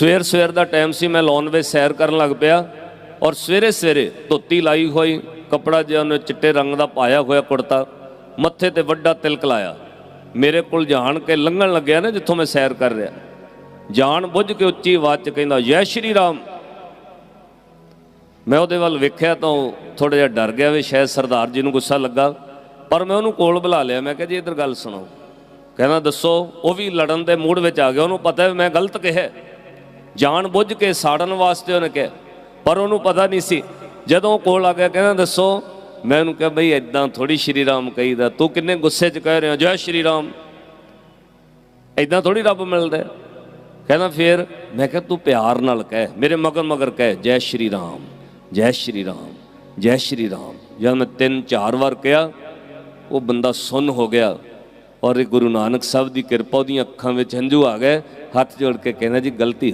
ਸਵੇਰ ਸਵੇਰ ਦਾ ਟਾਈਮ ਸੀ, ਮੈਂ ਲੌਨ ਵਿੱਚ ਸੈਰ ਕਰਨ ਲੱਗ ਪਿਆ ਔਰ ਸਵੇਰੇ ਸਵੇਰੇ ਧੋਤੀ ਲਾਈ ਹੋਈ, ਕਪੜਾ ਜਿਹਾ ਉਹਨੇ ਚਿੱਟੇ ਰੰਗ ਦਾ ਪਾਇਆ ਹੋਇਆ ਕੁੜਤਾ, ਮੱਥੇ ਤੇ ਵੱਡਾ ਤਿਲਕ ਲਾਇਆ। ਮੇਰੇ ਕੋਲ ਜਾਣ ਕੇ ਲੰਘਣ ਲੱਗਿਆ ਨਾ ਜਿੱਥੋਂ ਮੈਂ ਸੈਰ ਕਰ ਰਿਹਾ। ਜਾਣ ਬੁੱਝ ਕੇ ਉੱਚੀ ਆਵਾਜ਼ 'ਚ ਕਹਿੰਦਾ, ਜੈ ਸ਼੍ਰੀ ਰਾਮ। ਮੈਂ ਉਹਦੇ ਵੱਲ ਵੇਖਿਆ ਤਾਂ ਥੋੜਾ ਜਿਹਾ ਡਰ ਗਿਆ ਵੀ ਸ਼ਾਇਦ ਸਰਦਾਰ ਜੀ ਨੂੰ ਗੁੱਸਾ ਲੱਗਾ। ਪਰ ਮੈਂ ਉਹਨੂੰ ਕੋਲ ਬੁਲਾ ਲਿਆ, ਮੈਂ ਕਿਹਾ, ਜੀ, ਇੱਧਰ ਗੱਲ ਸੁਣਾਓ ਕਹਿੰਦਾ, ਦੱਸੋ, ਉਹ ਵੀ ਲੜਨ ਦੇ ਮੂਡ ਵਿੱਚ ਆ ਗਿਆ, ਉਹਨੂੰ ਪਤਾ ਹੈ ਮੈਂ ਗਲਤ ਕਿਹਾ ਜਾਣ ਬੁੱਝ ਕੇ ਸਾੜਨ ਵਾਸਤੇ ਉਹਨੇ ਕਿਹਾ। ਪਰ ਉਹਨੂੰ ਪਤਾ ਨਹੀਂ ਸੀ। ਜਦੋਂ ਉਹ ਕੋਲ ਆ ਗਿਆ, ਕਹਿੰਦਾ, ਦੱਸੋ, ਮੈਂ ਉਹਨੂੰ ਕਿਹਾ, ਬਈ ਐਦਾਂ ਥੋੜੀ ਸ਼੍ਰੀ ਰਾਮ ਕਹੀਦਾ। ਤੂੰ ਕਿੰਨੇ ਗੁੱਸੇ 'ਚ ਕਹਿ ਰਿਹਾ? ਜੈ ਸ਼੍ਰੀ ਰਾਮ। ਐਦਾਂ ਥੋੜੀ ਰੱਬ ਮਿਲਦਾ ਕਹਿੰਦਾ, ਫੇਰ ਮੈਂ ਕਿਹਾ, ਤੂੰ ਪਿਆਰ ਨਾਲ ਕਹਿ। ਮੇਰੇ ਮਗਰ ਮਗਰ ਕਹਿ, ਜੈ ਸ਼੍ਰੀ ਰਾਮ, ਜੈ ਸ਼੍ਰੀ ਰਾਮ, ਜੈ ਸ਼੍ਰੀ ਰਾਮ। ਜਦ ਮੈਂ ਤਿੰਨ ਚਾਰ ਵਾਰ ਕਿਹਾ, ਉਹ ਬੰਦਾ ਸੁੰਨ ਹੋ ਗਿਆ ਔਰ ਇਹ ਗੁਰੂ ਨਾਨਕ ਸਾਹਿਬ ਦੀ ਕਿਰਪਾ ਉਹਦੀਆਂ ਅੱਖਾਂ ਵਿੱਚ ਹੰਝੂ ਆ ਗਏ, ਹੱਥ ਜੋੜ ਕੇ ਕਹਿੰਦਾ, ਜੀ, ਗਲਤੀ ਹੋ